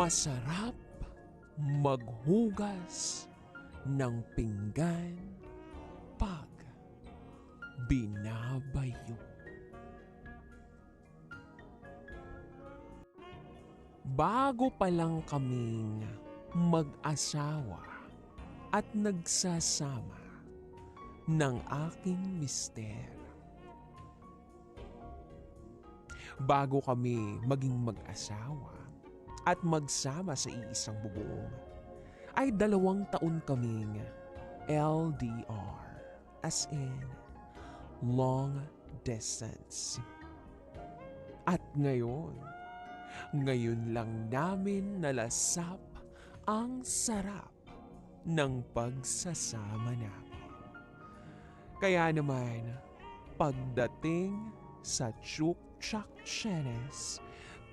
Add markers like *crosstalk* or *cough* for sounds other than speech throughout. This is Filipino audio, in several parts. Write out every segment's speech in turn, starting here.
Masarap maghugas ng pinggan pag binabayo. Bago pa lang kaming mag-asawa at nagsasama ng aking mister. Bago kami maging mag-asawa at magsama sa iisang bubong, ay dalawang taon kaming LDR as in long distance. At ngayon, ngayon lang namin nalasap ang sarap ng pagsasama namin. Kaya naman, pagdating sa Chukchak Chenes,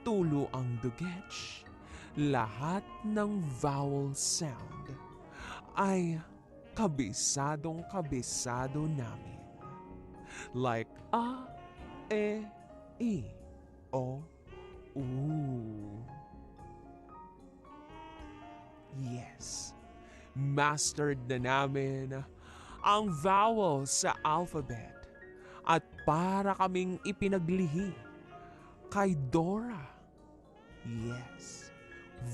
tulo ang dugets, lahat ng vowel sound ay kabisadong kabisado namin. Like a, e, i, o, u. Yes, mastered na namin ang vowel sa alphabet at para kaming ipinaglihi kay Dora. Yes,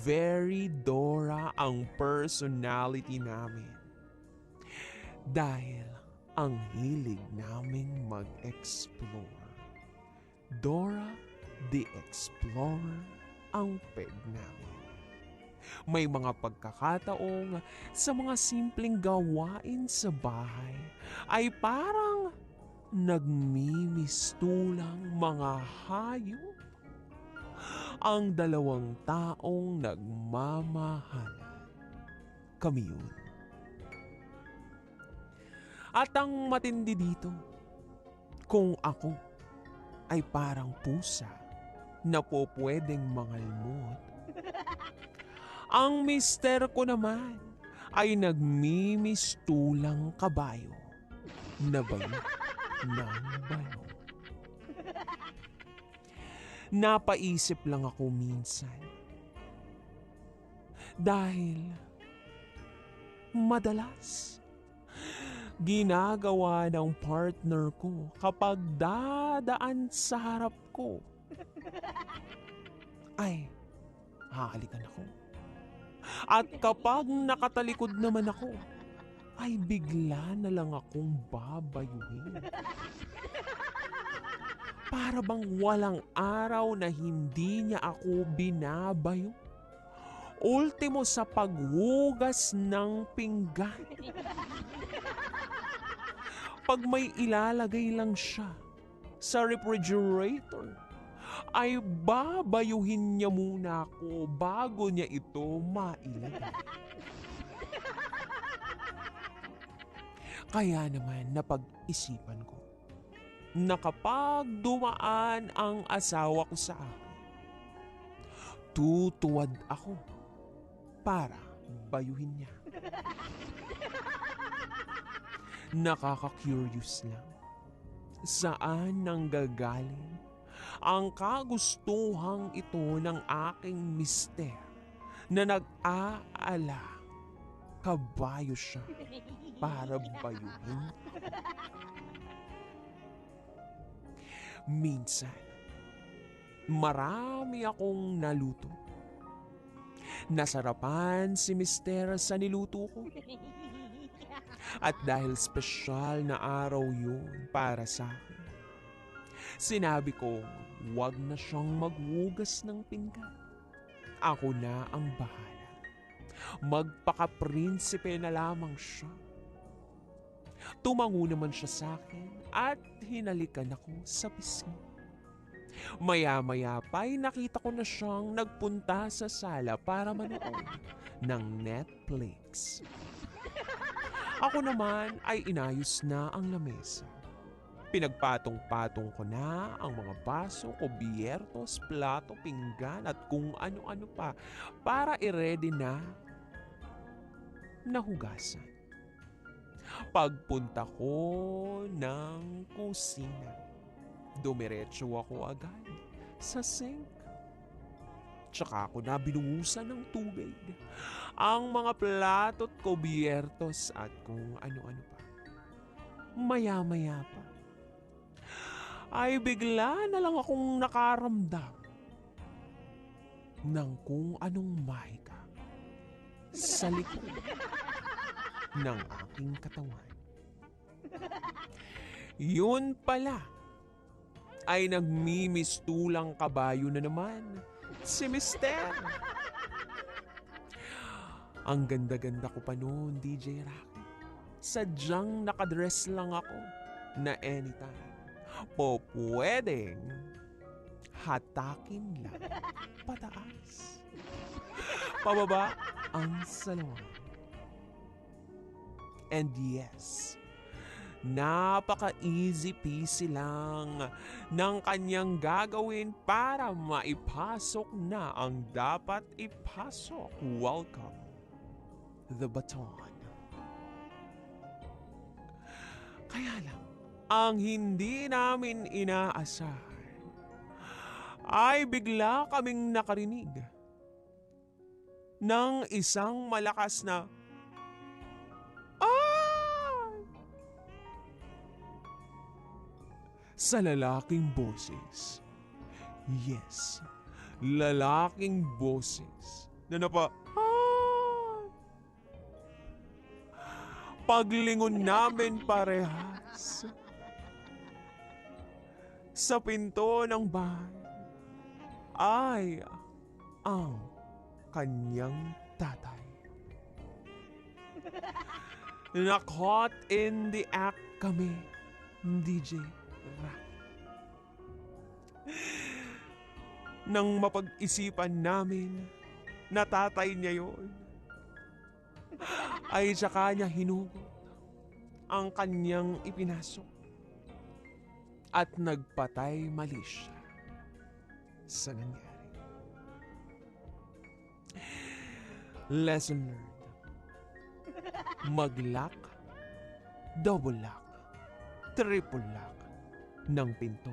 very Dora ang personality namin. Dahil ang hilig naming mag-explore. Dora the Explorer ang peg namin. May mga pagkakataong sa mga simpleng gawain sa bahay ay parang nagmimistulang mga hayop. Ang dalawang taong nagmamahalan. Kami yun. At ang matindi dito, kung ako ay parang pusa na po pwedeng mangalmot, *laughs* ang mister ko naman ay nagmimistulang kabayo na bayo ng bayo. Napaisip lang ako minsan. Dahil madalas ginagawa ng partner ko kapag dadaan sa harap ko ay hahalikan ako. At kapag nakatalikod naman ako, ay bigla na lang akong babayuhin. Para bang walang araw na hindi niya ako binabayo. Ultimo sa paghugas ng pinggan. Pag may ilalagay lang siya sa refrigerator, ay babayuhin niya muna ako bago niya ito mailagay. Kaya naman napag-isipan ko na kapag dumaan ang asawa ko sa akin, tutuwad ako para bayuhin niya. *laughs* Nakaka-curious lang. Saan nang gagaling ang kagustuhang ito ng aking mister na nag-aala kabayo siya para bayuhin. Minsan, marami akong naluto. Nasarapan si mister sa niluto ko. *laughs* At dahil espesyal na araw yun para sa akin, sinabi ko wag na siyang maghugas ng pinggan. Ako na ang bahala. Magpaka-prinsipe na lamang siya. Tumango naman siya sa akin at hinalikan ako sa pisngi. Maya-maya pa'y nakita ko na siyang nagpunta sa sala para manood *laughs* ng Netflix. Ako naman ay inayos na ang lamesa. Pinagpatong-patong ko na ang mga baso, kubiertos, plato, pinggan at kung ano-ano pa para i-ready na nahugasan. Pagpunta ko ng kusina, dumiretso ako agad sa sink. Tsaka ako na binuhusan ng tubig. Ang mga plato't kubiertos at kung ano-ano pa. Maya-maya pa. Ay bigla na lang akong nakaramdam ng kung anong mahika sa likod ng aking katawan. Yun pala ay nagmimistulang kabayo na naman si Mister. Ang ganda-ganda ko pa noon, DJ Rocky. Sadyang nakadress lang ako na anytime. Po pwedeng hatakin lang pataas. Pababa ang salawan. And yes, napaka-easy peasy lang ng kanyang gagawin para maipasok na ang dapat ipasok. Welcome, the baton. Kaya lang, ang hindi namin inaasahan ay bigla kaming nakarinig ng isang malakas na Sa lalaking boses. Yes, lalaking boses na napa Ah! Paglingon namin parehas sa pinto ng bahay ay ang kanyang tatay. Na caught in the act kami, DJ Ra. Nang mapag-isipan namin na tatay niya yon, ay tsaka niya hinugot ang kanyang ipinasok at nagpatay mali siya sa nangyari. Lesson learned. Mag-lock, double lock, triple lock ng pinto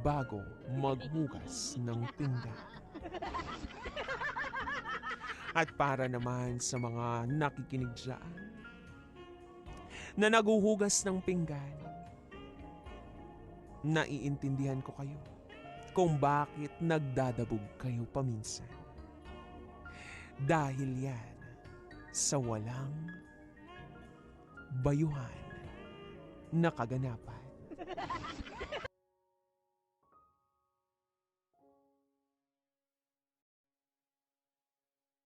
bago maghugas ng pinggan. At para naman sa mga nakikinig dyan na naguhugas ng pinggan, naiintindihan ko kayo kung bakit nagdadabog kayo paminsan. Dahil yan sa walang bayuhan na kaganapan.